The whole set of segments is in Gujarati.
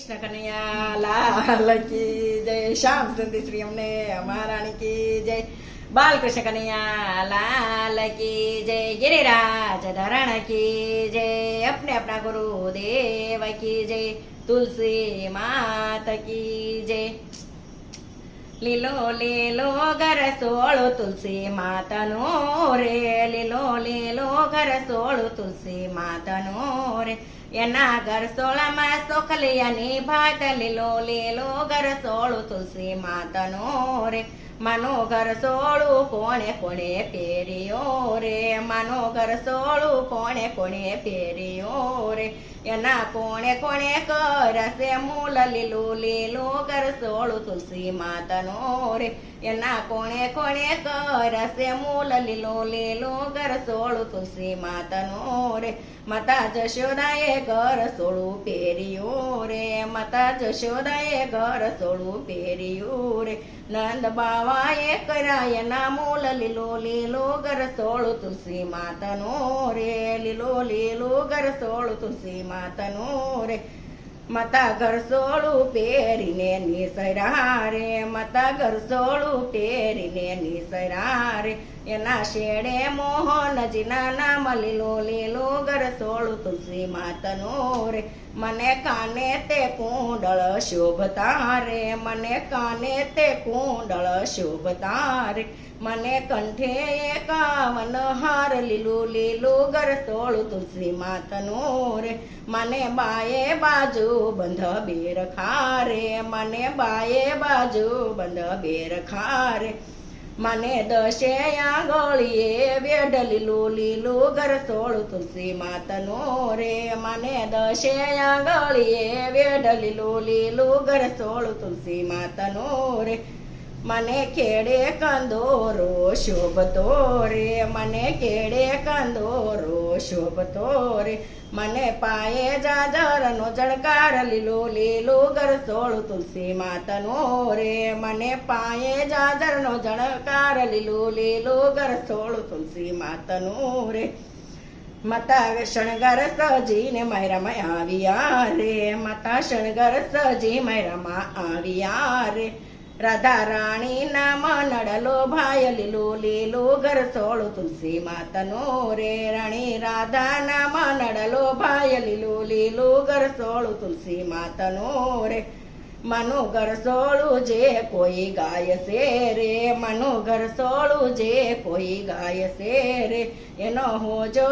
કૃષ્ણ કનૈયા લાલ કી જય, શ્યામ સુંદર શ્રી, અમને મહારાણી કી જય. બાલકૃષ્ણ કનૈયા લાલ કી જય, ગિરિરાજ ધરણ કી જય, અપને આપણા ગુરુ કી જય, તુલસી માત કી જય. લીલો લીલો ઘર સોળો તુલસી માતાનો રે. લીલો લીલો ઘર સોળો તુલસી માતાનો રે. એના ઘર સોળામાં સોખલિયાની ભાત, લીલો લીલો ઘર સોળો તુલસી માતાનો રે. માનો ઘર સોળું કોણે કોણે પહેર્યો રે? માનો ઘર સોળું કોણે કોણે પહેર્યો રે? એના કોણે કોણે કરશે મૂલ લીલું લીલું ઘર સોળું તુલસી માતાનો રે? એના કોણે કોણે કરશે મૂલ લીલું લીલું ઘર સોળું તુલસી માતાનો રે? માતા જશોદાએ ઘર સોળું પહેર્યું રે માતા જશોદાએ ઘર સોળું પહેર્યું રે નંદ બાવાએ કર્યા એના મૂલ લીલો લીલો ઘર સોળું તુલસી માતાનો રે લીલો લીલો ઘર સોળું તુલસી માતાનો રે માતા ઘરસોળું પેરીને પહેરીને નિસરા ઘરસોળું પેરીને ઘર પહેરીને નિસરા એના શેડે મોહનજીના નામ લીલો લીલો ઘરસોળું તુલસી માતનો રે. મને કાને તે કુંડળ શોભતા રે, મને કાને તે કુંડળ શોભતા રે. મને કંઠે એકાવન હાર લીલું લીલું ઘર સોળું તુલસી માતાનો રે. મને બાએ બાજુ બંધ બેર ખારે. મને બાએ બાજુ બંધ બેર ખારે. મને દશે આંગળીએ વેડ લીલું લીલું ઘર સોળું તુલસી માતાનો રે. મને દશે આંગળીએ વેડ લીલું લીલું ઘર સોળું તુલસી માતાનો રે. મને કેડે કંદોરો શોભતો રે. મને કેડે કંદોરો શોભતો રે. મને પાયે જાજરનો જણકાર લીલો લીલો ઘર સોળું તુલસી માતનો રે. મને પાયે જાજરનો જણકાર લીલો લીલો ઘર સોળું તુલસી માતનો રે. માતા શણગાર સજીને માયરામાં આવ્યા રે. માતા શણગાર સજી માયરામાં આવ્યા રે. રાધા રાણી નામ નડલો ભાય લીલો લીલો ઘર સોળું તુલસી માતાનો રે રાણી રાધા નામ નડલો ભાય લીલો લીલો ઘર સોળું તુલસી માતાનો રે મનો ઘર સોળું જે કોઈ ગાય છે રે મનો ઘર સોળું જે કોઈ ગાય છે રે એનો હોજો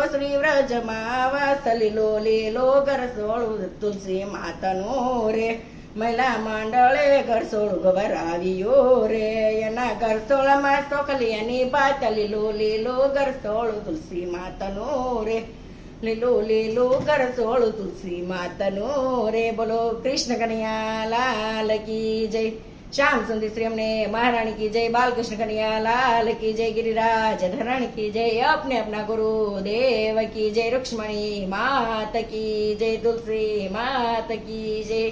મહિલા મંડળે ઘરસોળ ગભરાવ્યો રે. એના ઘરસોળમાં સોખલીની ભાત લીલો લીલો ઘરસોળ તુલસી માતનો રે. લીલો લીલો ઘરસોળ તુલસી માતનો રે. બોલો કૃષ્ણ કનૈયા લાલ કી જય. શ્યામ સુંદર શ્રી અમને મહારાણી કી જય. બાલકૃષ્ણ કનૈયા લાલ કી જય. ગિરિરાજ ધરણ કી જય. અપને અપના ગુરુ દેવ કી જય. રુક્ષ્મણી માત કી જય. તુલસી માત કી જય.